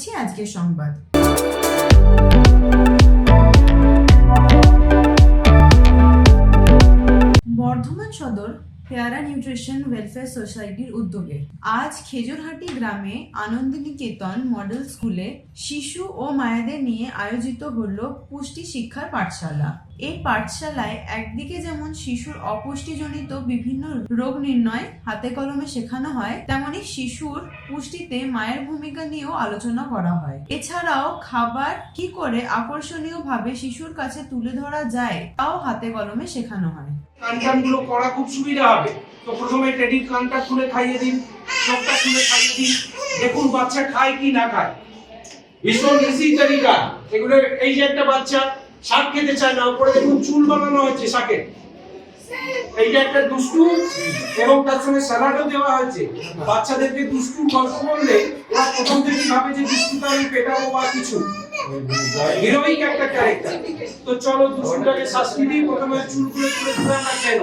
করছি আজকের সংবাদ বর্ধমান পেয়ারা নিউট্রিশন ওয়েলফেয়ার সোসাইটির উদ্যোগে। আজ খেজুরহাটি গ্রামে আনন্দনিকেতন মডেল স্কুলে শিশু ও মায়েদের নিয়ে আয়োজিত হল পুষ্টি শিক্ষার পাঠশালা। এই পাঠশালায় একদিকে যেমন শিশুর অপুষ্টিজনিত বিভিন্ন রোগ নির্ণয় হাতে কলমে শেখানো হয়, তেমনি শিশুর পুষ্টিতে মায়ের ভূমিকা নিয়েও আলোচনা করা হয়। এছাড়াও খাবার কি করে আকর্ষণীয়ভাবে শিশুর কাছে তুলে ধরা যায়, তাও হাতে কলমে শেখানো হয়। কানগুলো করা খুব সুবিধা হবে। তো প্রথমে টেডির কানটা খুলে খাইয়ে দিন চোখটা খুলে খাইয়ে দিন। দেখুন বাচ্চা খায় কি না খায়। ভীষণ ইজি তরিকা এগুলো, এই যে একটা বাচ্চা, শাক খেতে চায় না, উপরে দেখুন চুল বানানো হয়েছে শাকের। এই যে একটা দুষ্টু এবং তার সঙ্গে দেওয়া হয়েছে। বাচ্চাদেরকে দুষ্টু গল্প ওরা প্রথম থেকেই ভাবে যে দুষ্টুটা আমি পেটাবো বা কিছু। হিরোইক একটা ক্যারেক্টার তো চলো দুষ্টুটাকে শাস্তি দিই, প্রথমে খুলে খুলে আমরা কেন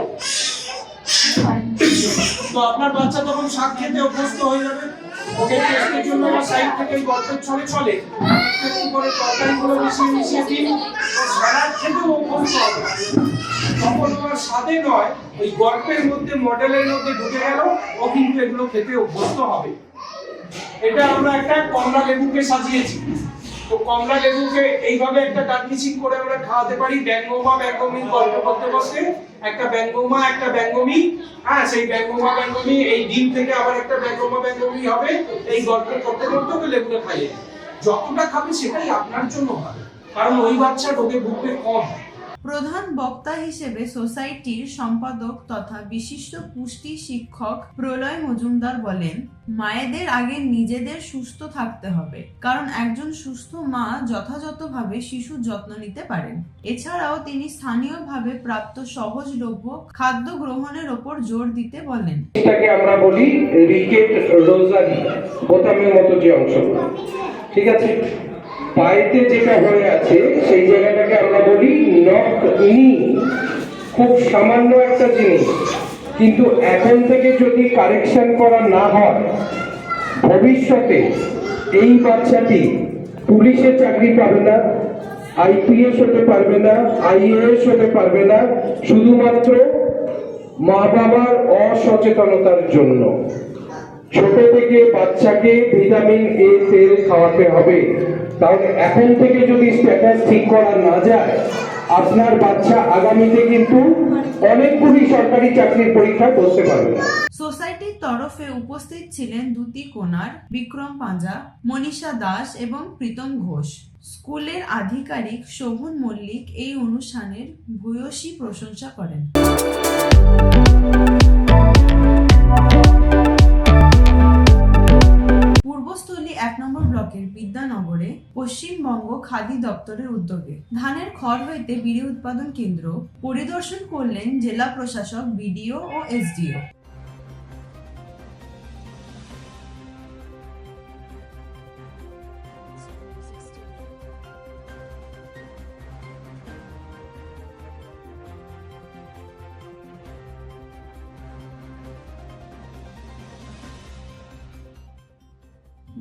তো আপনার বাচ্চা তখন শাক খেতে অভ্যস্ত হয়ে যাবে। ওকে টেস্টের জন্য আমার সাইড থেকে গল্পের চলে চলে একটু করে তরকারিগুলো মিশিয়ে মিশিয়ে দিন ও খেতেও স্বাদে নয়, ওই গল্পের মধ্যে মডেলের মধ্যে ঢুকে গেল, ও কিন্তু এগুলো খেতে অভ্যস্ত হবে। এটা আমরা একটা কমলা লেবুকে সাজিয়েছি। তো কমলা লেবুকে এইভাবে একটা গার্নিশিং করে আমরা খাওয়াতে পারি। ব্যঙ্গমা ব্যঙ্গমি গল্প করতে বসে একটা ব্যঙ্গমা একটা ব্যঙ্গমি হ্যাঁ সেই ব্যঙ্গমা ব্যঙ্গমি এই ডিম থেকে আবার একটা ব্যঙ্গমা ব্যঙ্গমি হবে, এই গল্প করতে করতে ওকে লেবুটা খাইয়ে যতটা খাবে সেটাই আপনার জন্য ভালো কারণ ওই বাচ্চা রোগে ভুগবে কম। প্রধান বক্তা হিসেবে সোসাইটির সম্পাদক তথা বিশিষ্ট পুষ্টি শিক্ষক প্রলয় মজুমদার বলেন, মায়েদের আগে নিজেদের সুস্থ থাকতে হবে, কারণ একজন সুস্থ মা যথাযথভাবে শিশুর যত্ন নিতে পারেন। এছাড়াও তিনি স্থানীয়ভাবে প্রাপ্ত সহজলভ্য খাদ্য গ্রহণের ওপর জোর দিতে বলেন। এটাকে আমরা বলি রিকেট রোজারি বোতামের মতো যে অংশগুলো। ঠিক আছে? পায়েতে যেটা হয়ে আছে, সেই জায়গাটাকে আমরা বলি নক নি খুব সামান্য একটা জিনিস। কিন্তু এখন থেকে যদি কারেকশন করা না হয়, ভবিষ্যতে এই বাচ্চাটি পুলিশে চাকরি পাবে না, আইপিএস হতে পারবে না, আইএএস হতে পারবে না, শুধুমাত্র মা বাবার অসচেতনতার জন্য। ছোট থেকে বাচ্চাকে ভিটামিন এ তেল খাওয়াতে হবে। তাহলে এখন থেকে যদি স্ট্যাটাস ঠিক করা না যায়, আপনার বাচ্চা আগামীতে কিন্তু অনেকগুলি সরকারি চাকরির পরীক্ষায় বসতে পারবে না। সোসাইটির তরফে উপস্থিত ছিলেন দুতি কোনার বিক্রম পাঁজা, মনীষা দাস এবং প্রীতম ঘোষ। স্কুলের আধিকারিক শোভন মল্লিক এই অনুষ্ঠানের ভূয়সী প্রশংসা করেন। পূর্বস্থলী এক নম্বর ব্লকের বিদ্যানগরে পশ্চিমবঙ্গ খাদি দপ্তরের উদ্যোগে ধানের খড় হইতে বিড়ি উৎপাদন কেন্দ্র পরিদর্শন করলেন জেলা প্রশাসক বিডিও ও এসডিও।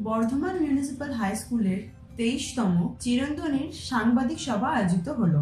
বর্ধমান মিউনিসিপ্যাল হাই স্কুলের তেইশতম চিরন্তনীর সাংবাদিক সভা আয়োজিত হলো।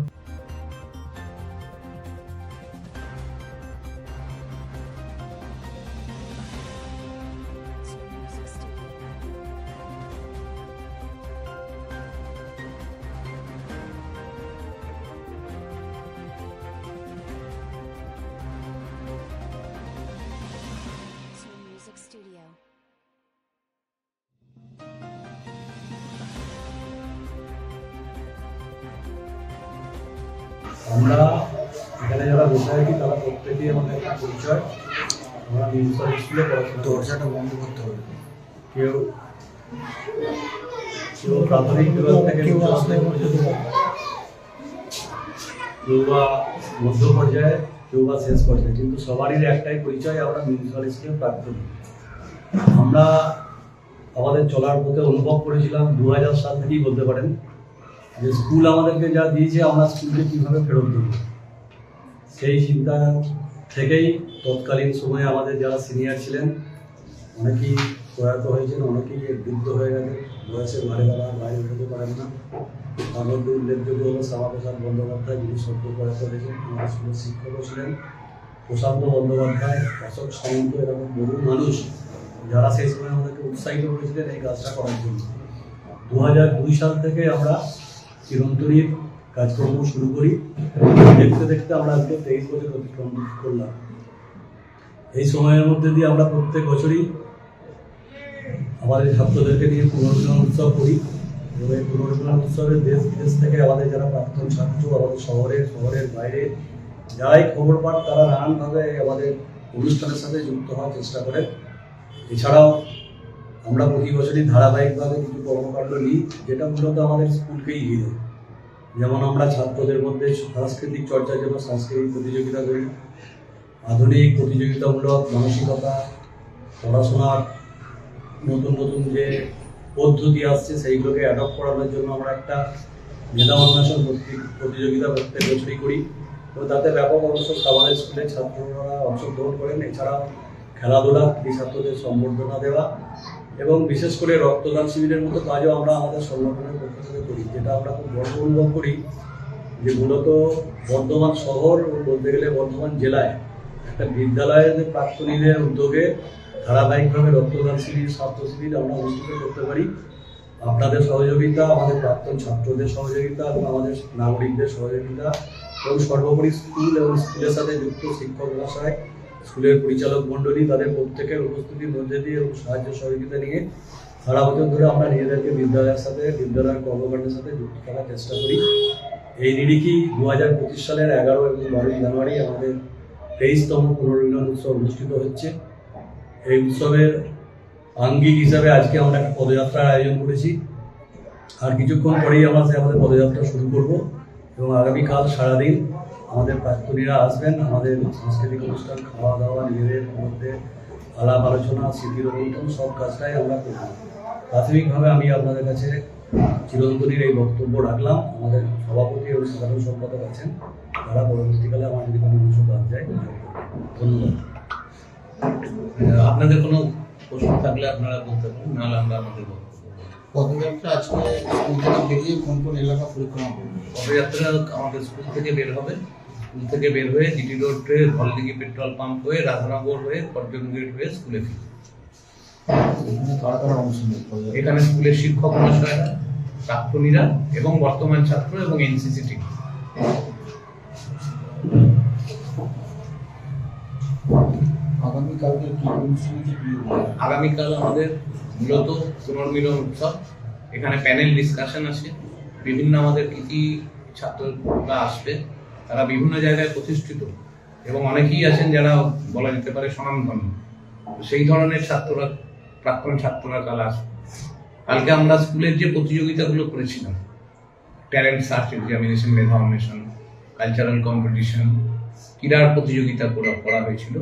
আমরা এখানে যারা বসে আছি তারা প্রত্যেকেই আমাদের একটা পরিচয়। আমরা মিউনিসিপাল স্কুলে পড়াশোনা দরজাটা বন্ধ করতে হবে। কেউ কেউ প্রাথমিক বিভাগ থেকে উচ্চ স্তর পর্যন্ত কেউ বা মধ্য পর্যায়ে কেউ বা শেষ পর্যায়ে। কিন্তু সবারই একটাই পরিচয় আমরা মিউনিসিপাল স্কুলের প্রাক্তন আমরা আমাদের চলার পথে অনুভব করেছিলাম দু হাজার সাল থেকেই বলতে পারেন। যে স্কুল আমাদেরকে যা দিয়েছে, আমরা স্কুলকে কীভাবে ফেরত দেব? সেই চিন্তা থেকেই তৎকালীন সময়ে আমাদের যারা সিনিয়র ছিলেন, অনেকেই প্রয়াত হয়েছেন, অনেকেই বৃদ্ধ হয়ে গেছেন। বয়সের ভারে তারা বাইরে বেরোতে পারেন না। তার মধ্যে উল্লেখযোগ্য হলো শ্যামাপ্রসাদ বন্দ্যোপাধ্যায়, যিনি সদ্য প্রয়াত হয়েছেন, আমাদের স্কুলের শিক্ষকও ছিলেন। প্রশান্ত বন্দ্যোপাধ্যায়, অশোক সামন্ত এরকম বহু মানুষ, যারা সেই সময় আমাদেরকে উৎসাহিত করেছিলেন এই কাজটা করার জন্য। দু হাজার দুই সাল থেকে আমরা চিরন্তনীর কাজকর্ম শুরু করি। দেখতে দেখতে আমরা আজকে তেইশ বছর অতিক্রম করলাম। এই সময়ের মধ্যে দিয়ে আমরা প্রত্যেক বছরই আমাদের ছাত্রদেরকে নিয়ে পুনর্মিলন উৎসব করি এবং এই পুনর্মিলন উৎসবে দেশ বিদেশ থেকে আমাদের যারা প্রাক্তন ছাত্র, আমাদের শহরে শহরের বাইরে যারাই খবর পান, তারা নানানভাবে আমাদের অনুষ্ঠানের সাথে যুক্ত হওয়ার চেষ্টা করে এছাড়াও আমরা প্রতি বছরই ধারাবাহিকভাবে কিছু কর্মকাণ্ড নিই, যেটা মূলত আমাদের স্কুলকেই ঘিরে। যেমন আমরা ছাত্রদের মধ্যে সাংস্কৃতিক চর্চার জন্য সাংস্কৃতিক প্রতিযোগিতা করি, আধুনিক প্রতিযোগিতামূলক মানসিকতা পড়াশোনার নতুন নতুন যে পদ্ধতি আসছে, সেইগুলোকে অ্যাডপ্ট করানোর জন্য আমরা একটা মেধা অন্বেষণ প্রতি- প্রতিযোগিতা প্রত্যেক বছরই করি। এবং তাতে ব্যাপক অংশ আমাদের স্কুলের ছাত্ররা অংশগ্রহণ করেন। এছাড়াও খেলাধুলা এই ছাত্রদের সম্বর্ধনা দেওয়া এবং বিশেষ করে রক্তদান শিবিরের মতো কাজও আমরা আমাদের সংগঠনের পক্ষ থেকে করি, যেটা আমরা খুব গর্ব অনুভব করি যে মূলত বর্ধমান শহর বলতে গেলে বর্ধমান জেলায় একটা বিদ্যালয়ের প্রাক্তনীদের উদ্যোগে ধারাবাহিকভাবে রক্তদান শিবির, স্বাস্থ্য শিবির আমরা অনুষ্ঠিত করতে পারি। আপনাদের সহযোগিতা, আমাদের প্রাক্তন ছাত্রদের সহযোগিতা এবং আমাদের নাগরিকদের সহযোগিতা এবং সর্বোপরি স্কুল এবং স্কুলের সাথে যুক্ত শিক্ষক মহাশয় স্কুলের পরিচালক মণ্ডলী তাদের প্রত্যেকের উপস্থিতির মধ্যে দিয়ে এবং সাহায্য সহযোগিতা নিয়ে সারা বছর ধরে আমরা নিজেদেরকে বিদ্যালয়ের সাথে, বিদ্যালয়ের কর্মকাণ্ডের সাথে যুক্ত করার চেষ্টা করি। এই নিরিখই দু হাজার পঁচিশ সালের এগারো এবং বারোই জানুয়ারি আমাদের তেইশতম পুনর্মিলন উৎসব অনুষ্ঠিত হচ্ছে। এই উৎসবের আঙ্গিক হিসাবে আজকে আমরা একটা পদযাত্রার আয়োজন করেছি। আর কিছুক্ষণ পরেই আমরা সে আমাদের পদযাত্রা শুরু করব এবং আগামীকাল সারাদিন আমাদের প্রাক্তনীরা আসবেন আমাদের সাংস্কৃতিক অনুষ্ঠান খাওয়া দাওয়া নিজেদের মধ্যে আলাপ আলোচনা স্মৃতির অনুমোদন সব কাজটাই আমরা করব। প্রাথমিকভাবে আমি আপনাদের কাছে চিরন্তনীর এই বক্তব্য রাখলাম। আমাদের সভাপতি এবং সাধারণ সম্পাদক আছেন তারা পরবর্তীকালে আমার যদি কোনো কিছু বাদ যায় ধন্যবাদ। আপনাদের কোনো প্রশ্ন থাকলে আপনারা বলতে পারেন নাহলে আমরা আমাদের পদযাত্রা আজকে স্কুল থেকে বেরিয়ে কোন কোন এলাকা পরিক্রমা করবে পদযাত্রা আমাদের স্কুল থেকে বের হবে। স্কুল থেকে বের হয়ে জিটি রোড হয়ে ধলদিঘি পেট্রোল পাম্প হয়ে রাধানগর হয়ে কর্জন গেট হয়ে স্কুলে ফিরবে এখানে স্কুলের শিক্ষক মহাশয়রা প্রাক্তনীরা এবং বর্তমান ছাত্র এবং এনসিসি টিম? আগামীকাল আমাদের মূলত পুনর্মিলন উৎসব। এখানে প্যানেল ডিসকাশন আছে। বিভিন্ন আমাদের কৃতি ছাত্ররা আসবে। তারা বিভিন্ন জায়গায় প্রতিষ্ঠিত। এবং অনেকেই আছেন যারা বলা যেতে পারে স্বনামধন্য। সেই ধরনের ছাত্ররা, প্রাক্তন ছাত্ররা কাল আসবে কালকে আমরা স্কুলের যে প্রতিযোগিতাগুলো করেছিলাম ট্যালেন্ট সার্চ এক্সামিনেশন মেধা অন্বেষণ কালচারাল কম্পিটিশন ক্রীড়ার প্রতিযোগিতা করা হয়েছিল।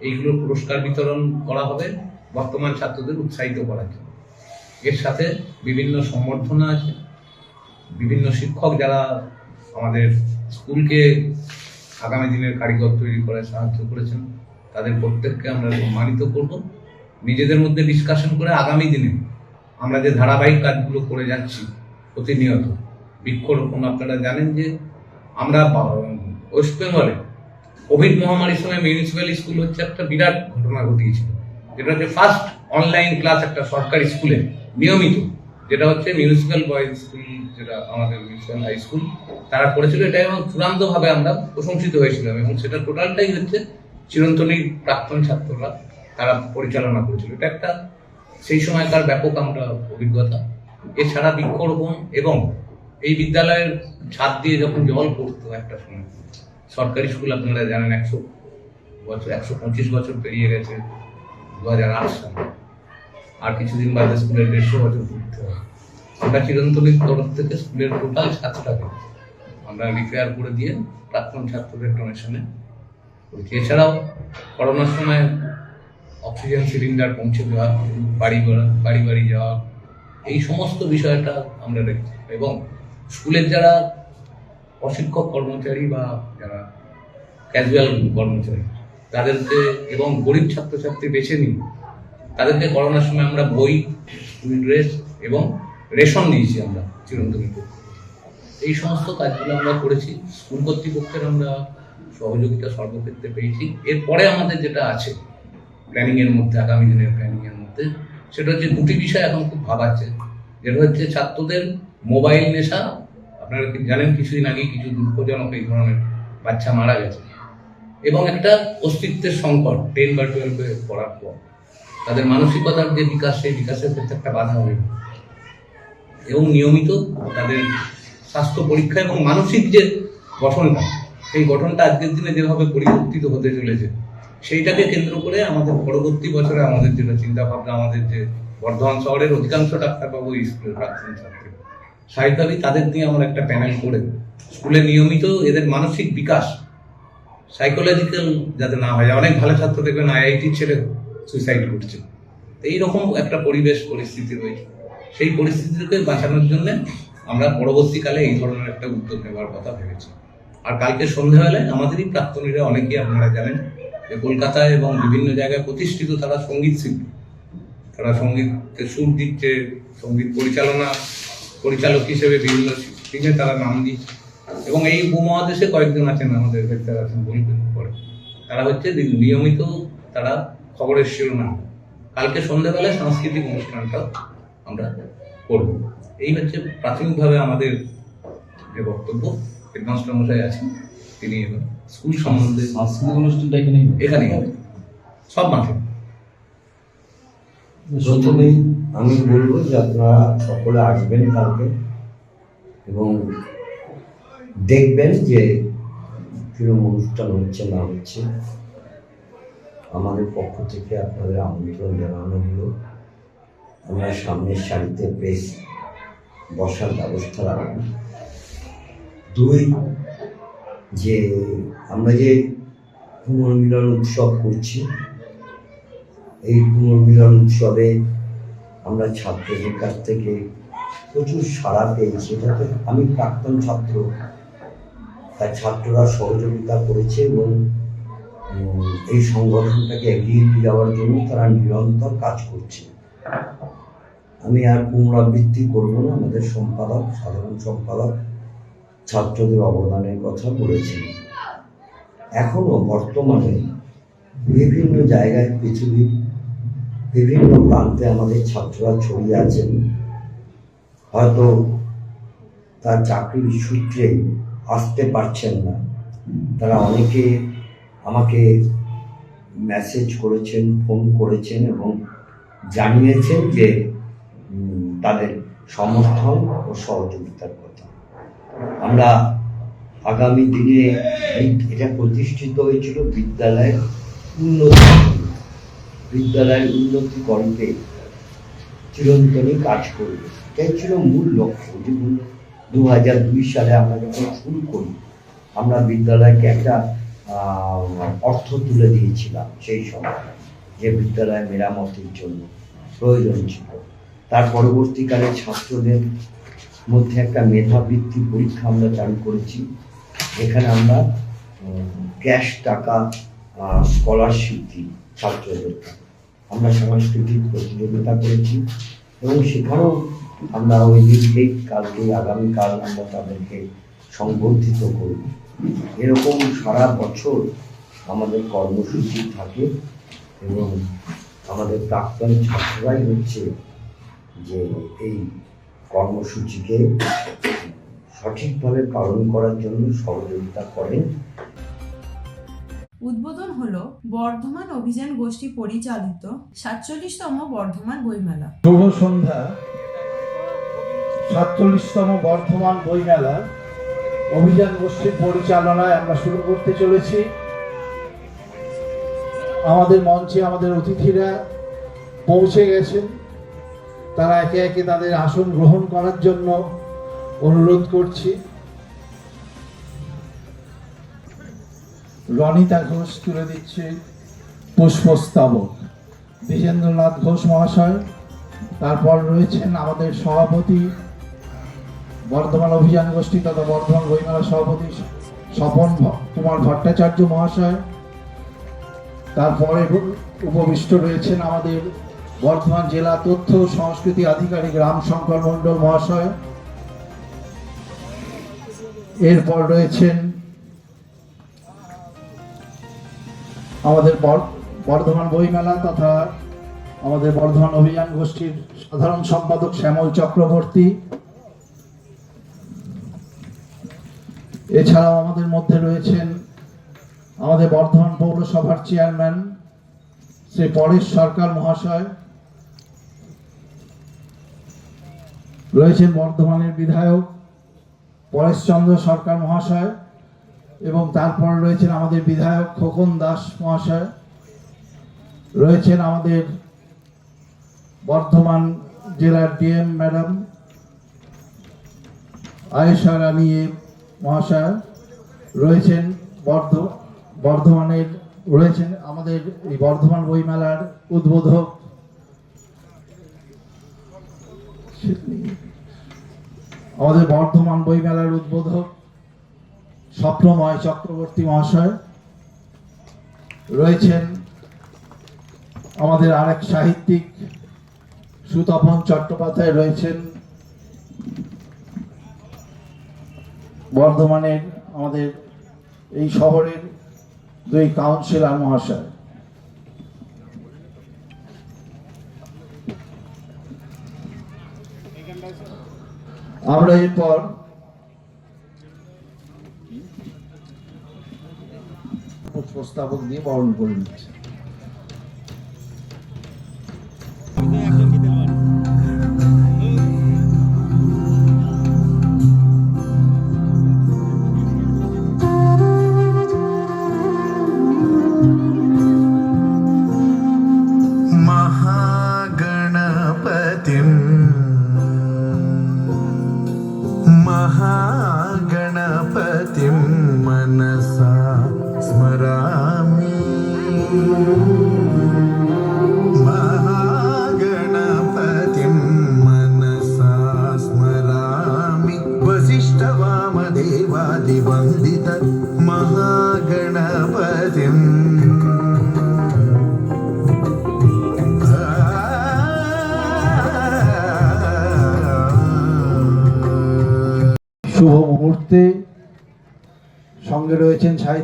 এইগুলোর পুরস্কার বিতরণ করা হবে বর্তমান ছাত্রদের উৎসাহিত করার জন্য। এর সাথে বিভিন্ন সম্বর্ধনা আছে। বিভিন্ন শিক্ষক যারা আমাদের স্কুলকে আগামী দিনের কারিগর তৈরি করে সাহায্য করেছেন। তাদের প্রত্যেককে আমরা সম্মানিত করব। নিজেদের মধ্যে ডিসকাশন করে আগামী দিনে আমরা যে ধারাবাহিক কাজগুলো করে যাচ্ছি প্রতিনিয়ত, বৃক্ষরোপণ, আপনারা জানেন যে আমরা ওয়েস্ট বেঙ্গলে কোভিড মহামারীর সময় মিউনিসিপ্যাল স্কুল হচ্ছে একটা বিরাট ঘটনা ঘটিয়েছিল। যেটা হচ্ছে ফার্স্ট অনলাইন ক্লাস একটা সরকারি স্কুলে নিয়মিত যেটা হচ্ছে মিউনিসিপ্যাল বয়েজ স্কুল যেটা আমাদের মিউনিসিপ্যাল হাই স্কুল তারা করেছিল। এটা এবং চূড়ান্তভাবে আমরা প্রশংসিত হয়েছিলাম এবং সেটা টোটালটাই হচ্ছে চিরন্তনীর প্রাক্তন ছাত্ররা তারা পরিচালনা করেছিল। এটা একটা সেই সময়কার ব্যাপক আমরা অভিজ্ঞতা। এছাড়া বৃক্ষরোপণ এবং এই বিদ্যালয়ের ছাদ দিয়ে যখন জল পড়তো একটা সময়, সরকারি স্কুল আপনারা জানেন একশো বছর, একশো পঁচিশ বছর পেরিয়ে গেছে, দু হাজার আট সালে। আর কিছুদিন বাদে স্কুলের দেড়শো বছর পূর্তি হবে। ওটা চিরন্তনীর তরফ থেকে স্কুলের টোটাল ছাত্রটাকে আমরা রিপেয়ার করে দিয়ে প্রাক্তন ছাত্রদের ডোনেশনে এছাড়াও করোনার সময় অক্সিজেন সিলিন্ডার পৌঁছে দেওয়া, বাড়ি বাড়ি বাড়ি যাওয়া, এই সমস্ত বিষয়টা আমরা দেখছি। এবং স্কুলের যারা অশিক্ষক কর্মচারী বা যারা ক্যাজুয়াল কর্মচারী, তাদেরকে এবং গরিব ছাত্রছাত্রী বেছে নিই তাদেরকে করোনার সময় আমরা বই, ড্রেস এবং রেশন দিয়েছি আমরা চিরন্তনীকে এই সমস্ত কাজগুলো আমরা করেছি। স্কুল কর্তৃপক্ষের আমরা সহযোগিতা সর্বক্ষেত্রে পেয়েছি। এরপরে আমাদের যেটা আছে প্ল্যানিং এর মধ্যে, আগামী দিনের প্ল্যানিং এর মধ্যে, সেটা হচ্ছে দুটি বিষয় এখন খুব ভাবাচ্ছে। যেটা হচ্ছে ছাত্রদের মোবাইল নেশা, আপনারা জানেন, কিছুদিন আগে কিছু দুঃখজনক এই ধরনের বাচ্চা মারা গেছে। এবং একটা অস্তিত্বের সংকট টেন বা টুয়েলভে পড়ার পর। তাদের মানসিকতার যে বিকাশ, সেই বিকাশের ক্ষেত্রে একটা বাধা হবে এবং নিয়মিত তাদের স্বাস্থ্য পরীক্ষা এবং মানসিক যে গঠনটা, সেই গঠনটা আজকের দিনে যেভাবে পরিবর্তিত হতে চলেছে, সেইটাকে কেন্দ্র করে আমাদের পরবর্তী বছরে আমাদের যেটা চিন্তা ভাবনা আমাদের যে বর্ধমান শহরের অধিকাংশ ডাক্তারবাবু স্কুলের প্রাক্তন ছাত্রী। স্বাভাবিকভাবেই তাদের নিয়ে আমরা একটা প্যানেল করে, স্কুলে নিয়মিত এদের মানসিক বিকাশ সাইকোলজিক্যাল যাতে না হয়, অনেক ভালো ছাত্র দেখবেন, আইআইটির ছেলে সুইসাইড করছে তো এইরকম একটা পরিবেশ, পরিস্থিতি রয়েছে। সেই পরিস্থিতিকে বাঁচানোর জন্য আমরা পরবর্তীকালে এই ধরনের একটা উদ্যোগ নেওয়ার কথা ভেবেছি। আর কালকে সন্ধ্যাবেলায় আমাদেরই প্রাক্তনীরা অনেকেই আপনারা জানেন যে কলকাতায় এবং বিভিন্ন জায়গায় প্রতিষ্ঠিত তারা সংগীত শিল্পী। তারা সঙ্গীতকে সুর দিচ্ছে, সংগীত পরিচালনা পরিচালক হিসেবে বিভিন্ন দিনে তারা নাম দিচ্ছে। এবং এই উপমহাদেশে কয়েকজন আছেন, আমাদের ভেতরে আছেন বলবেন পরে তারা হচ্ছে নিয়মিত তারা খবরের শিরোনাম। কালকে সন্ধ্যাবেলায় সাংস্কৃতিক অনুষ্ঠানটা আমরা করব। এই হচ্ছে প্রাথমিকভাবে আমাদের যে বক্তব্য। হেডমাস্টার মশাই আছেন তিনি স্কুল সম্বন্ধে সাংস্কৃতিক অনুষ্ঠানটা এখানে এখানেই হবে। সব মাঠে। প্রথমেই আমি বলব যে আপনারা সকলে আসবেন কালকে এবং দেখবেন যে কীরকম অনুষ্ঠান হচ্ছে না হচ্ছে। আমাদের পক্ষ থেকে আপনাদের আমন্ত্রণ জানানো হলো। আমরা সামনের সারিতে বেশ বসার ব্যবস্থা রাখব। দুই, যে আমরা যে পুনর্মিলন উৎসব করছি, এই পুনর্মিলন উৎসবে আমরা ছাত্রদের কাছ থেকে প্রচুর সাড়া পেয়েছি। এটাতে আমি প্রাক্তন ছাত্র, তাই ছাত্ররা সহযোগিতা করেছে এবং এই সংগঠনটাকে এগিয়ে নিয়ে যাওয়ার জন্য তারা নিরন্তর কাজ করছে। আমি আর পুনরাবৃত্তি করব না, আমাদের সম্পাদক, সাধারণ সম্পাদক ছাত্রদের অবদানের কথা বলেছেন। এখনও বর্তমানে বিভিন্ন জায়গায় পৃথিবীর বিভিন্ন প্রান্তে আমাদের ছাত্ররা ছড়িয়ে আছেন। হয়তো তার চাকরির সূত্রে আসতে পারছেন না। তারা অনেকে আমাকে মেসেজ করেছেন ফোন করেছেন এবং জানিয়েছেন যে তাদের সমর্থন ও সহযোগিতার কথা। আমরা আগামী দিনে এটা প্রতিষ্ঠিত হয়েছিল বিদ্যালয়ের উন্নতি বিদ্যালয়ের উন্নতি করতে চিরন্তনী কাজ করবে। এটাই ছিল মূল লক্ষ্য। যেমন দু হাজার দুই সালে আমরা যখন শুরু করি, আমরা বিদ্যালয়কে একটা অর্থ তুলে দিয়েছিলাম সেই সময় যে বিদ্যালয় মেরামতির জন্য প্রয়োজন ছিল। তার পরবর্তীকালে ছাত্রদের মধ্যে একটা মেধাবৃত্তি পরীক্ষা আমরা চালু করেছি। এখানে আমরা ক্যাশ টাকা স্কলারশিপ দিই ছাত্রদেরকে আমরা সাংস্কৃতিক প্রতিযোগিতা করেছি এবং সেখানেও আমরা ওই দিনকেই কালকে আগামীকাল আমরা তাদেরকে সংবর্ধিত করব এরকম সারা বছর আমাদের কর্মসূচি থাকে এবং আমাদের প্রাক্তন ছাত্ররাই হচ্ছে যে এই কর্মসূচিকে সঠিকভাবে পালন করার জন্য সহযোগিতা করেন। উদ্বোধন হলো বর্ধমান অভিযান গোষ্ঠী পরিচালিত সাতচল্লিশতম বর্ধমান বইমেলা। শুভ সন্ধ্যা। সাতচল্লিশতম বর্ধমান বইমেলা। অভিযান গোষ্ঠীর পরিচালনায় আমরা শুরু করতে চলেছি। আমাদের মঞ্চে আমাদের অতিথিরা পৌঁছে গেছেন। তারা একে একে তাদের আসন গ্রহণ করার জন্য অনুরোধ করছি। রনিতা ঘোষ তুলে দিচ্ছে পুষ্পস্তবক। দ্বিজেন্দ্রনাথ ঘোষ মহাশয়, তারপর রয়েছেন আমাদের সভাপতি বর্ধমান অভিযান গোষ্ঠী তথা বর্ধমান বইমেলা সভাপতি স্বপন কুমার ভট্টাচার্য মহাশয়। তারপরে উপবিষ্ট রয়েছেন আমাদের বর্ধমান জেলা তথ্য সংস্কৃতি আধিকারিক রামশঙ্কর মণ্ডল মহাশয়। এরপর রয়েছেন আমাদের বর্ধমান বইমেলা তথা আমাদের বর্ধমান অভিযান গোষ্ঠীর সাধারণ সম্পাদক শ্যামল চক্রবর্তী। এছাড়াও আমাদের মধ্যে রয়েছেন আমাদের বর্ধমান পৌরসভার চেয়ারম্যান শ্রী পরেশ সরকার মহাশয়, রয়েছেন বর্ধমানের বিধায়ক পরেশচন্দ্র সরকার মহাশয় এবং তারপর রয়েছেন আমাদের বিধায়ক খোকন দাস মহাশয়, রয়েছেন আমাদের বর্ধমান জেলার ডিএম ম্যাডাম, আয়েশা রানী মহাশয় রয়েছেন বর্ধ, বর্ধমানের, রয়েছেন আমাদের এই বর্ধমান বইমেলার উদ্বোধক। আমাদের বর্ধমান বইমেলার উদ্বোধক স্বপ্নময় চক্রবর্তী মহাশয়। রয়েছেন আমাদের আরেক সাহিত্যিক সুতপন চট্টোপাধ্যায়, রয়েছেন বর্ধমানের আমাদের এই শহরের দুই কাউন্সিলর মহাশয়। আমরা এরপর পুষ্পস্তাবক দিয়ে বরণ করে নিচ্ছি।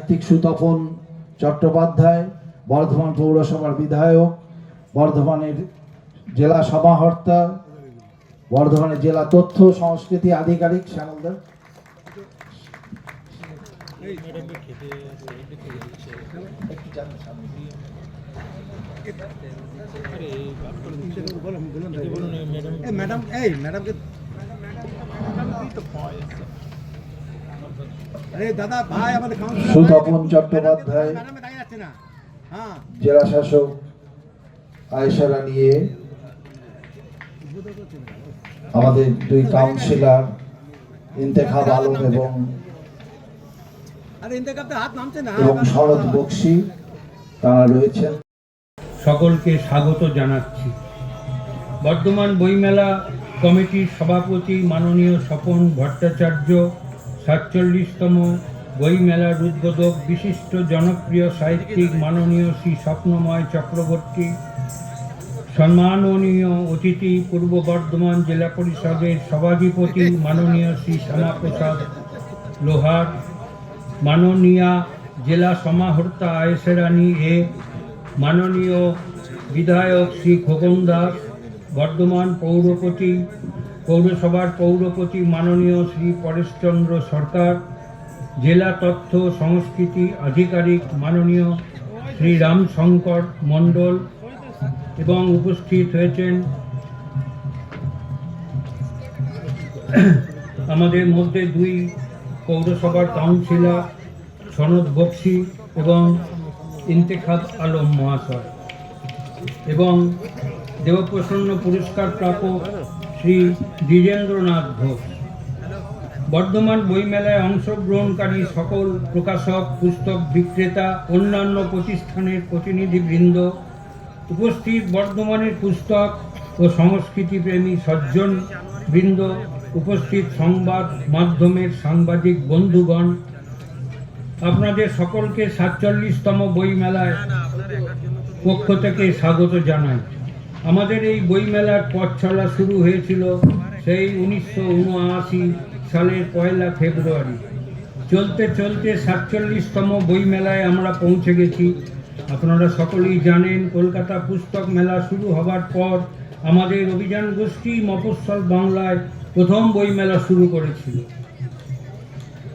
সাহিত্যিক সুতপন চট্টোপাধ্যায় বর্ধমান পৌরসভার বিধায়ক বর্ধমানের জেলা সমাহর্তা বর্ধমানের জেলা তথ্য সংস্কৃতি আধিকারিক শ্যামলদার ম্যাডাম এই ম্যাডামকে আরে দাদা ভাই আমাদের কাউন্সিলর সুতপন চট্টোপাধ্যায় হ্যাঁ। জেলা শাসক আয়েশারা নিয়ে আমাদের দুই কাউন্সিলর ইন্তেখাব আলম এবং এবং শরৎ বক্সি তারা রয়েছেন। সকলকে স্বাগত জানাচ্ছি। বর্ধমান বইমেলা কমিটির সভাপতি মাননীয় স্বপন ভট্টাচার্য সাতচল্লিশতম বইমেলার উদ্বোধক বিশিষ্ট জনপ্রিয় সাহিত্যিক মাননীয় শ্রী স্বপ্নময় চক্রবর্তী, সম্মাননীয় অতিথি পূর্ব বর্ধমান জেলা পরিষদের সভাধিপতি মাননীয় শ্রী শ্যামাপ্রসাদ লোহার, মাননীয়া জেলা সমাহর্তা আয়েসেরানী এ, মাননীয় বিধায়ক শ্রী খোকন দাস, বর্ধমান পৌরপতি পৌরসভার পৌরপতি মাননীয় শ্রী পরেশচন্দ্র সরকার, জেলা তথ্য, সংস্কৃতি আধিকারিক মাননীয় শ্রী রামশঙ্কর মণ্ডল এবং উপস্থিত হয়েছেন আমাদের মধ্যে দুই পৌরসভার কাউন্সিলর সনদ বক্সি এবং ইন্তেখাব আলম মহাশয় এবং দেবপ্রসন্ন পুরস্কার প্রাপক শ্রী দ্বিজেন্দ্রনাথ ঘোষ। বর্ধমান বইমেলায় অংশগ্রহণকারী সকল প্রকাশক, পুস্তক বিক্রেতা, অন্যান্য প্রতিষ্ঠানের প্রতিনিধিবৃন্দ উপস্থিত বর্ধমানের পুস্তক ও সংস্কৃতিপ্রেমী সজ্জন বৃন্দ উপস্থিত সংবাদ মাধ্যমের সাংবাদিক বন্ধুগণ। আপনাদের সকলকে সাতচল্লিশতম বইমেলায় পক্ষ থেকে স্বাগত জানাই। আমাদের এই বইমেলার পথ চলা শুরু হয়েছিল সেই উনিশশো উনআশি সালের পয়লা ফেব্রুয়ারি। চলতে চলতে সাতচল্লিশতম বইমেলায় আমরা পৌঁছে গেছি। আপনারা সকলেই জানেন, কলকাতা পুস্তক মেলা শুরু হবার পর আমাদের অভিযান গোষ্ঠী মফস্বল বাংলায় প্রথম বইমেলা শুরু করেছিল।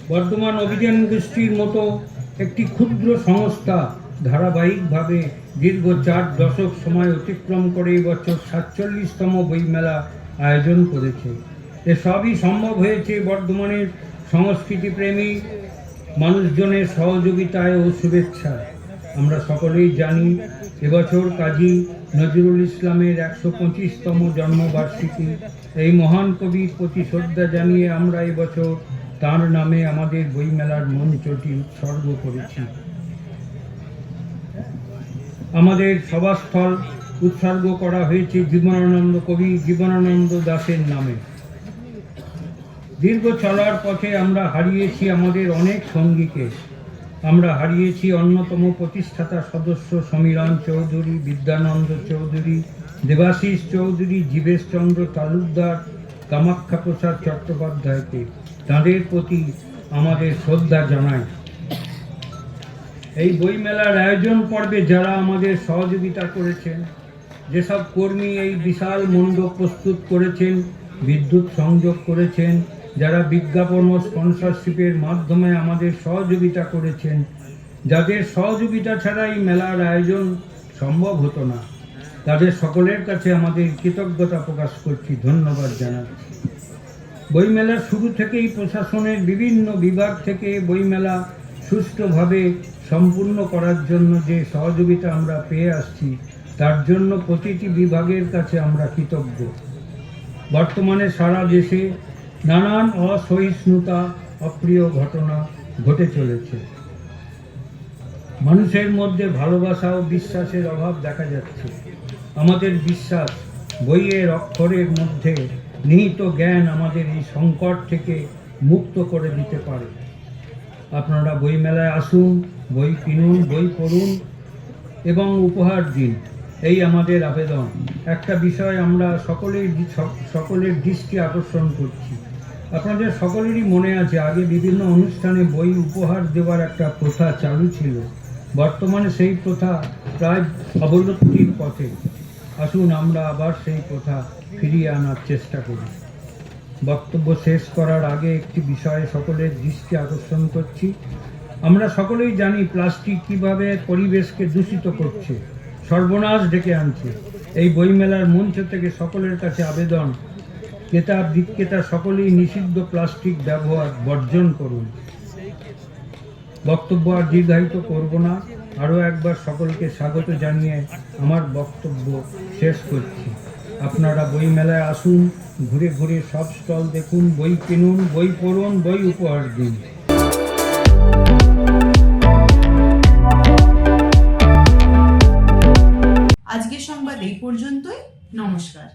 বর্তমান অভিযান গোষ্ঠীর মতো একটি ক্ষুদ্র সংস্থা ধারাবাহিকভাবে দীর্ঘ চার দশক সময় অতিক্রম করে এবছর সাতচল্লিশতম বইমেলা আয়োজন করেছে। এসবই সম্ভব হয়েছে বর্ধমানের সংস্কৃতিপ্রেমী মানুষজনের সহযোগিতায় ও শুভেচ্ছায় আমরা সকলেই জানি, এবছর কাজী নজরুল ইসলামের একশো পঁচিশতম জন্মবার্ষিকী। এই মহান কবির প্রতি শ্রদ্ধা জানিয়ে আমরা এবছর তার নামে আমাদের বইমেলার মঞ্চটি উৎসর্গ করেছি। আমাদের সভাস্থল উৎসর্গ করা হয়েছে জীবনানন্দ কবি জীবনানন্দ দাসের নামে। দীর্ঘ চলার পথে আমরা হারিয়েছি আমাদের অনেক সঙ্গীকে। আমরা হারিয়েছি অন্যতম প্রতিষ্ঠাতা সদস্য সমীরণ চৌধুরী, বিদ্যানন্দ চৌধুরী, দেবাশিস চৌধুরী, জীবেশচন্দ্র তালুকদার, কামাখ্যা প্রসাদ চট্টোপাধ্যায়কে। তাঁদের প্রতি আমাদের শ্রদ্ধা জানাই। এই বইমেলার আয়োজন পর্বে যারা আমাদের সহযোগিতা করেছেন, যেসব কর্মী এই বিশাল মণ্ডপ প্রস্তুত করেছেন, বিদ্যুৎ সংযোগ করেছেন, যারা বিজ্ঞাপন ও স্পন্সরশিপের মাধ্যমে আমাদের সহযোগিতা করেছেন, যাদের সহযোগিতা ছাড়া এই মেলার আয়োজন সম্ভব হতো না, তাদের সকলের কাছে আমাদের কৃতজ্ঞতা প্রকাশ করছি, ধন্যবাদ জানাচ্ছি। বইমেলার শুরু থেকেই প্রশাসনের বিভিন্ন বিভাগ থেকে বইমেলা সুষ্ঠুভাবে সম্পূর্ণ করার জন্য যে সহযোগিতা আমরা পেয়ে আসছি, তার জন্য প্রতিটি বিভাগের কাছে আমরা কৃতজ্ঞ। বর্তমানে সারা দেশে নানান অসহিষ্ণুতা, অপ্রিয় ঘটনা ঘটে চলেছে। মানুষের মধ্যে ভালোবাসা ও বিশ্বাসের অভাব দেখা যাচ্ছে। আমাদের বিশ্বাস বইয়ের অক্ষরের মধ্যে নিহিত জ্ঞান আমাদের এই সংকট থেকে মুক্ত করে দিতে পারে। আপনারা বইমেলায় আসুন, বই কিনুন, বই পড়ুন এবং উপহার দিন। এই আমাদের আবেদন। একটা বিষয় আমরা সকলের সকলের দৃষ্টি আকর্ষণ করছি। আপনাদের সকলেরই মনে আছে, আগে বিভিন্ন অনুষ্ঠানে বই উপহার দেওয়ার একটা প্রথা চালু ছিল। বর্তমানে সেই প্রথা প্রায় অবলুপ্তির পথে। আসুন আমরা আবার সেই প্রথা ফিরিয়ে আনার চেষ্টা করি। বক্তব্য শেষ করার আগে একটি বিষয়ে সকলের দৃষ্টি আকর্ষণ করছি। আমরা সকলেই জানি প্লাস্টিক কীভাবে পরিবেশকে দূষিত করছে, সর্বনাশ ডেকে আনছে। এই বইমেলার মঞ্চ থেকে সকলের কাছে আবেদন, ক্রেতা, বিক্রেতা সকলেই নিষিদ্ধ প্লাস্টিক ব্যবহার বর্জন করুন। বক্তব্য আর দীর্ঘায়িত করব না, আরও একবার সকলকে স্বাগত জানিয়ে আমার বক্তব্য শেষ করছি। আপনারা বই মেলায় আসুন, ঘুরে ঘুরে সব স্টল দেখুন, বই কিনুন, বই পড়ুন, বই উপহার দিন। আজকের সংবাদ এই পর্যন্তই। নমস্কার।